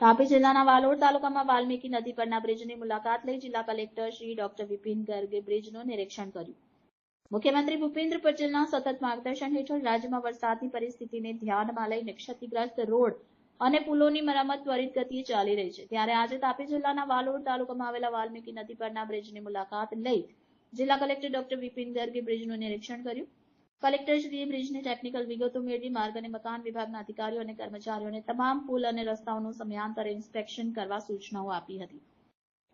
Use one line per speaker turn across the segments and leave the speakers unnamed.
તાપી જિલ્લાના વાલોડ તાલુકામાં વાલ્મીકી નદી પરના બ્રિજની મુલાકાત લઈ જિલ્લા કલેક્ટર શ્રી ડોક્ટર વિપિન ગર્ગે બ્રિજનું નિરીક્ષણ કર્યું. મુખ્યમંત્રી ભૂપેન્દ્ર પટેલના સતત માર્ગદર્શન હેઠળ રાજ્યમાં વરસાદની પરિસ્થિતિને ધ્યાનમાં લઈને ક્ષતિગ્રસ્ત રોડ અને પુલોની મરામત ત્વરિત ગતિએ ચાલી રહી છે. ત્યારે આજે તાપી જિલ્લાના વાલોડ તાલુકામાં આવેલા વાલ્મીકી નદી પરના બ્રિજની મુલાકાત લઈ જિલ્લા કલેક્ટર ડોક્ટર વિપિન ગર્ગે બ્રિજનું નિરીક્ષણ કર્યું. કલેક્ટરશ્રીએ બ્રિજની ટેકનિકલ વિગતો મેળવી, માર્ગ અને મકાન વિભાગના અધિકારીઓ અને કર્મચારીઓને તમામ પુલ અને રસ્તાઓનું સમયાંતરે ઇન્સ્પેક્શન કરવા સૂચનાઓ આપી હતી.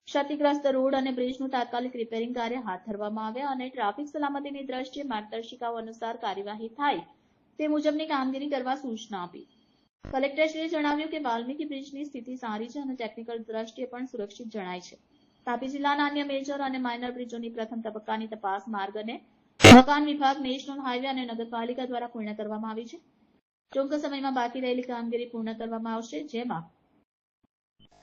ક્ષતિગ્રસ્ત રોડ અને બ્રિજનું તાત્કાલિક રિપેરિંગ કાર્ય હાથ ધરવામાં આવ્યા અને ટ્રાફિક સલામતીની દ્રષ્ટિએ માર્ગદર્શિકાઓ અનુસાર કાર્યવાહી થાય તે મુજબની કામગીરી કરવા સૂચના આપી. કલેક્ટરશ્રીએ જણાવ્યું કે વાલ્મીકી બ્રિજની સ્થિતિ સારી છે અને ટેકનિકલ દ્રષ્ટિએ પણ સુરક્ષિત જણાય છે. તાપી જિલ્લાના અન્ય મેજર અને માઇનર બ્રિજોની પ્રથમ તબક્કાની તપાસ માર્ગ અને મકાન વિભાગ, નેશનલ હાઈવે અને નગરપાલિકા દ્વારા પૂર્ણ કરવામાં આવી છે. ટૂંક સમયમાં બાકી રહેલી કામગીરી પૂર્ણ કરવામાં આવશે, જેમાં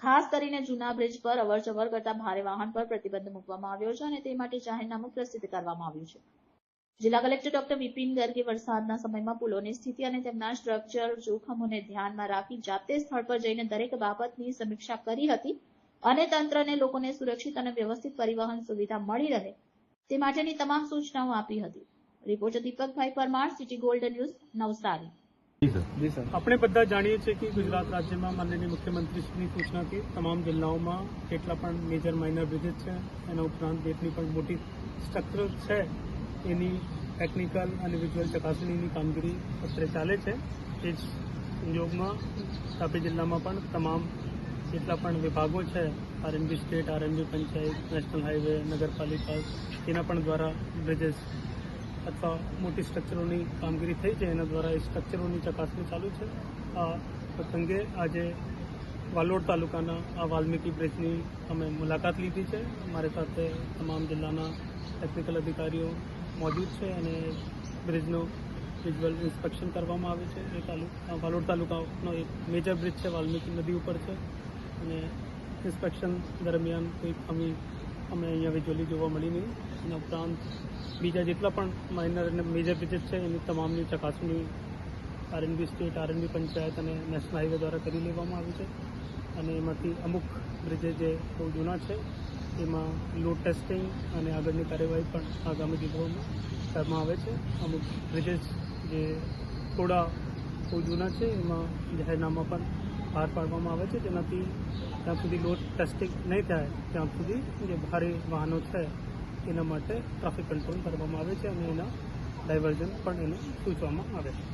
ખાસ કરીને જૂના બ્રિજ પર અવરજવર કરતા ભારે વાહન પર પ્રતિબંધ મૂકવામાં આવ્યો છે અને તે માટે જાહેરનામું પ્રસિદ્ધ કરવામાં આવ્યું છે. જિલ્લા કલેક્ટર ડોક્ટર વિપિન ગર્ગે વરસાદના સમયમાં પુલોની સ્થિતિ અને તેમના સ્ટ્રક્ચર જોખમોને ધ્યાનમાં રાખી જાતે સ્થળ પર જઈને દરેક બાબતની સમીક્ષા કરી હતી અને તંત્રને લોકોને સુરક્ષિત અને વ્યવસ્થિત પરિવહન સુવિધા મળી રહે તે માટેની તમામ સૂચનાઓ આપી હતી. Reporter Dipakbhai Parmar city golden news Navsari.
જી સર.
આપણે બધા જાણીએ છીએ કે ગુજરાત રાજ્યમાં માનનીય મુખ્યમંત્રીશ્રીની સૂચનાથી તમામ જિલ્લાઓમાં જેટલા પણ મેજર માઇનર બ્રિજેસ છે એના ઉપરાંત જેટલી પણ મોટી સ્ટ્રક્ચર છે એની ટેકનિકલ અને વિઝ્યુઅલ ચકાસણીની કામગીરી અત્યારે ચાલે છે. એ જ સંજોગમાં તાપી જિલ્લામાં પણ તમામ જેટલા પણ વિભાગો છે RNB state RNB panchayat national highway નગરપાલિકા એના પણ દ્વારા બ્રિજેસ અથવા મોટી સ્ટ્રક્ચરોની કામગીરી થઈ છે. એના દ્વારા એ સ્ટ્રક્ચરોની ચકાસણી ચાલુ છે. આ પ્રસંગે આજે વાલોડ તાલુકાના આ વાલ્મીકી બ્રિજની અમે મુલાકાત લીધી છે. મારી સાથે તમામ જિલ્લાના ટેકનિકલ અધિકારીઓ મોજૂદ છે અને બ્રિજનું વિઝ્યુઅલ ઇન્સ્પેક્શન કરવામાં આવે છે. એ તાલુકા વાલોડ તાલુકાનો એક મેજર બ્રિજ છે. વાલ્મીકી નદી ઉપર છે. અને ઇન્સ્પેક્શન દરમિયાન કોઈ ખામી અમે અહીંયા વિજ્યુઅલી જોવા મળી નહીં. એના ઉપરાંત બીજા જેટલા પણ માઇનર અને મેજર બ્રિજેસ છે, એની તમામની ચકાસણી આરએનબી સ્ટેટ આરએનબી પંચાયત અને નેશનલ હાઈવે દ્વારા કરી લેવામાં આવી છે. અને એમાંથી અમુક બ્રિજે જે બહુ જૂના છે, એમાં લોડ ટેસ્ટિંગ અને આગળની કાર્યવાહી પણ આગામી દિવસોમાં કરવામાં આવે છે. અમુક બ્રિજેસ જે થોડા બહુ જૂના છે, એમાં જાહેરનામા પણ બહાર પાડવામાં આવે છે, જેનાથી જ્યાં સુધી લોડ ટેસ્ટિંગ નહીં થાય, ત્યાં સુધી જે ભારે વાહનો છે, એના માટે ટ્રાફિક કંટ્રોલ કરવામાં આવે છે અને એના ડાયવર્ઝન પણ એને સૂચવામાં આવે છે.